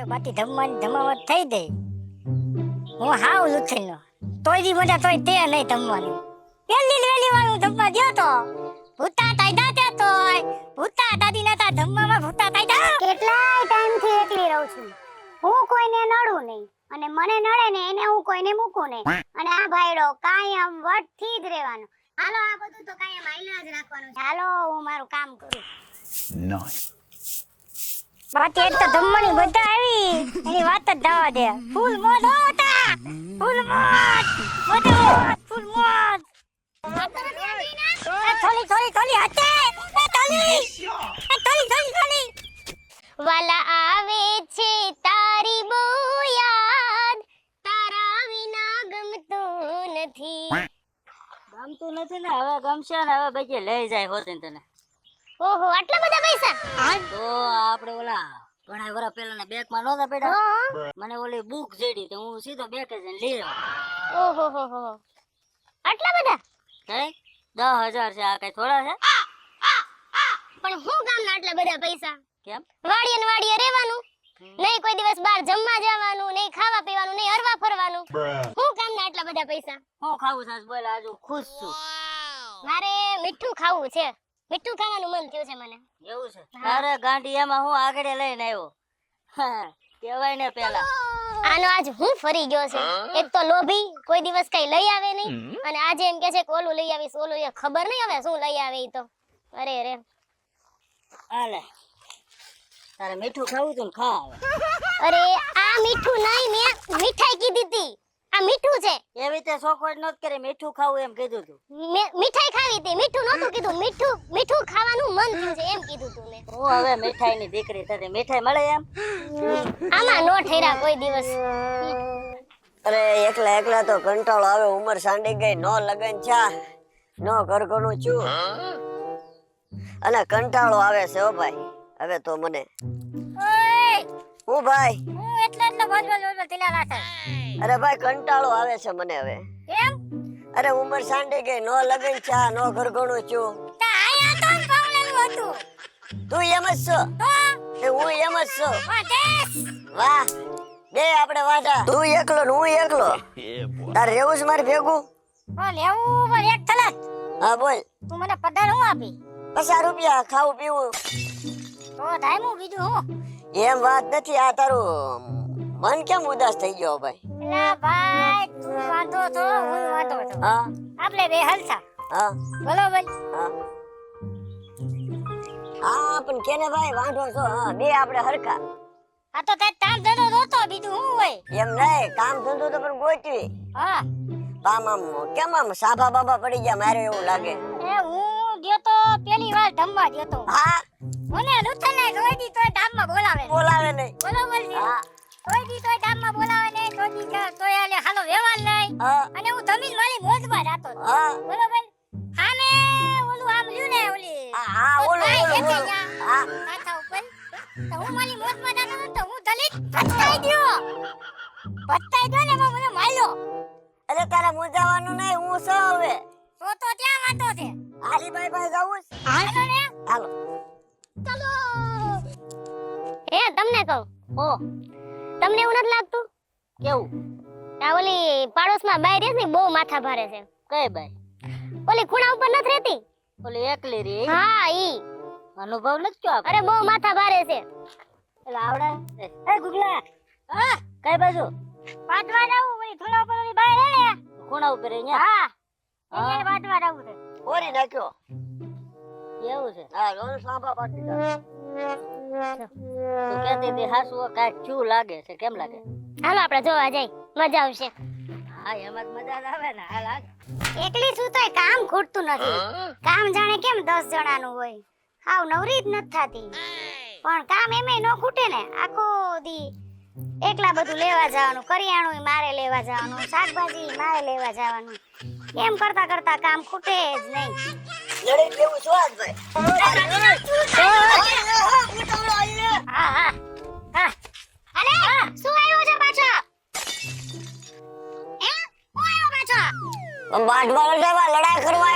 તો બાકી ધમવાની ધમાવટ થઈ ગઈ. હું હાવ લુથીનો. તોય દી મજા તોય તે નહીં ધમવાની. પેલી વેલી વાળું ધમવા ગયો તો ભૂતા તાયદા તે તોય ભૂતા દાદી નતા ધમવામાં ભૂતા તાયદા કેટલાય ટાઈમથી એકલી રહું છું. હું કોઈને નડું નહીં. અને મને નડે ને એને હું કોઈને મૂકું નહીં. અને આ ભાઈડો કાયમ વટથી જ રહેવાનો. હાલો આ બધું તો કાયમ હાલ્યા જ રાખવાનું છે. હાલો હું મારું કામ કરું. Nice. બાકી એક તો ધમવાની બધા આવી. એની વાત જ જવા દે. ફૂલ મોત હોતા ફૂલ મોત મોજ ફૂલ મોત થોડી થોડી થોડી હતે એ થોડી થોડી થોડી થોડી વાલા આવે છે તારી બહુ યાદ. તારા વિના ગમતું નથી. ગમતું નથી ને? હવે ગમશે ને? હવે પછી લઈ જાય હોતે તને. ઓહો આટલા બધા પૈસા? તો આપણે ઓલા ઘણા વર્ષ પહેલા બેગમાં નહોતા પડ્યા મને ઓલી બુક જેડી તો હું સીધો બેગ જ લઈ આવ્યો ઓહો હો હો આટલા બધા? કઈ દસ હજાર છે આ કઈ થોડા છે? પણ હું કામના આટલા બધા પૈસા? કેમ? વાડીએ ને વાડીએ રહેવાનું. નહીં કોઈ દિવસ બહાર જમવા જવાનું નહીં ખાવા પીવાનું નહીં હરવા ફરવાનું. હું કામના આટલા બધા પૈસા? હું ખાવું સાસ બોલ આજુ ખુશ છું. મારે મીઠું ખાવું છે. મીઠું ખાવાનું મન થયું છે મને. એવું છે? અરે ગાંઠિયામાં હું આગળ લઈને આવ્યો? કહેવાય ને પેલા. આનો આજ હું ફરી ગયો છે. એક તો લોભી કોઈ દિવસ કઈ લઈ આવે નહીં. અને આજે એમ કે છે કે ઓલું લઈ આવીશ ઓલું એ ખબર નહીં હવે શું લઈ આવે તો. અરે રે. આલે તારે મીઠું ખાવું તું ખા અરે આ મીઠું નહીં મેં મીઠાઈ કીધી હતી આ મીઠું છે એવી રીતે શોખવટ નત કરી મીઠું ખાવું એમ કીધું તું. મીઠાઈ ખાવી હતી મીઠું નહોતું કીધું મીઠું મીઠું ખાવાનું મન થયું છે એમ કીધું તું મેં. હું હવે મીઠાઈ ની દીકરી તને મીઠાઈ મળે એમ? આમાં નો ઠેરા કોઈ દિવસ. અરે એકલા એકલા તો કંટાળો આવે ઉંમર સાંડી ગઈ નો લગન ચા નો ઘરઘણું છું અને કંટાળો આવે છે હો ભાઈ હવે તો મને. હું ભાઈ. હું એટલે એટલે બોલ બોલ બોલ તીલા લાથે અરે ભાઈ કંટાળો આવે છે મને હવે. કેમ અરે ઉંમર સાંડી ગઈ નો લગન ચા નો ઘરઘણું છું. તા આયા તો પાવલેલું હતું. તું એમ જ છો? એ હું એમ જ છું? વાહ. બે આપણે વાડા તું એકલો ને હું એકલો? તારે રેવું જ મારે ભેગું? બોલ એવું બોલ એક થલા હા બોલ. તું મને પધાર હું આપી? પચાસ રૂપિયા ખાવું પીવું. તો ટાઈમ બીજું હું. એમ વાત નથી આ તારું. મન કેમ ઉદાસ થઈ ગયો ભાઈ? ના ભાઈ તું વાંધો તો હું વાંધો તો. હા. આપણે બે હલસા હા. બરોબર હા. હા પણ કેને ભાઈ વાંધો છો હા બે આપણે હરખા. આ તો કઈ કામ ધંધો જોતો બીજું હું હોય? એમ નહીં કામ ધંધો તો પણ ગોતવી. હા. આમ આમ કેમ આમ સાભા બાબા પડી ગયા મારે એવું લાગે. એ હું ગયો તો પેલી વાર ધમવા ગયો તો. હા. મને લુથલે જોઈ દી તોય ધામમાં બોલાવે. બોલાવે નહીં. બોલો છે હા. તોય દી તોય ધામમાં બોલાવે નહીં તોય દી તો આલે હાલો વ્યવહાર નહીં. અને હું ધમીન મારી મોજમાં જાતો. હા. બરોબર આમે ઓલું આમ લ્યું ને ઓલી. હા, ઓલું હા. માથા ઉપર. તો હું મારી મોજમાં જાતો તો હું દલિત ભટકાઈ ગયો. ભટકાઈ ગયો ને મને માર્યો અરે તારા મુજાવાનું નહીં હું સૌ હવે? તો તો ત્યાં વાતો છે. હાલીભાઈ ભાઈ જવું જાવું હાલો ને હાલો. હે તમને કહું. ઓ. તમને એવું નથી લાગતું? કેવું? આ ઓલી પાડોશમાં બાઈ રહે ને બહુ માથા ભારે છે. કઈ બાઈ? ઓલી ખૂણા ઉપર નથી રહેતી? ઓલી એકલી રી હા ઈ. અનુભવ નથી કયો અરે બહુ માથા ભારે છે. એટલે આવડે? એ ગુગલા. હા કઈ બાજુ? વાટવા જાવું ઓલી થોડા ઉપર ઓલી બાય રે ખૂણા ઉપર હા. અહીંયા વાટવા જાવું છે. ઓરી નાખ્યો. એવું છે. હા લોન સાંભા પાટી તું કહેતી હતી હાસુ કાંઈક ચૂ લાગે છે. કેમ લાગે? હાલો આપણે જોવા જઈ. મજા આવશે. હા એમાં મજા આવે ને. હાલ હાલ એકલી શું તોય કામ ખૂટતું નથી. કામ જાણે કેમ દસ જણાનું હોય? હાવ નવરી જ નથી થાતી. પણ કામ એમે ન ખૂટે ને. આખો દી એકલા બધું લેવા જવાનું કરિયાણું મારે લેવા જવાનું શાકભાજી મારે લેવા જવાનું. એમ કરતા કરતા કામ ખૂટે જ નહીં. લડી લેવું છો આજ ભાઈ? હા હા. હા. અરે શું આવ્યો છે પાછો? હે શું આવ્યો પાછો? બાટવાળો જેવા લડાઈ કરવા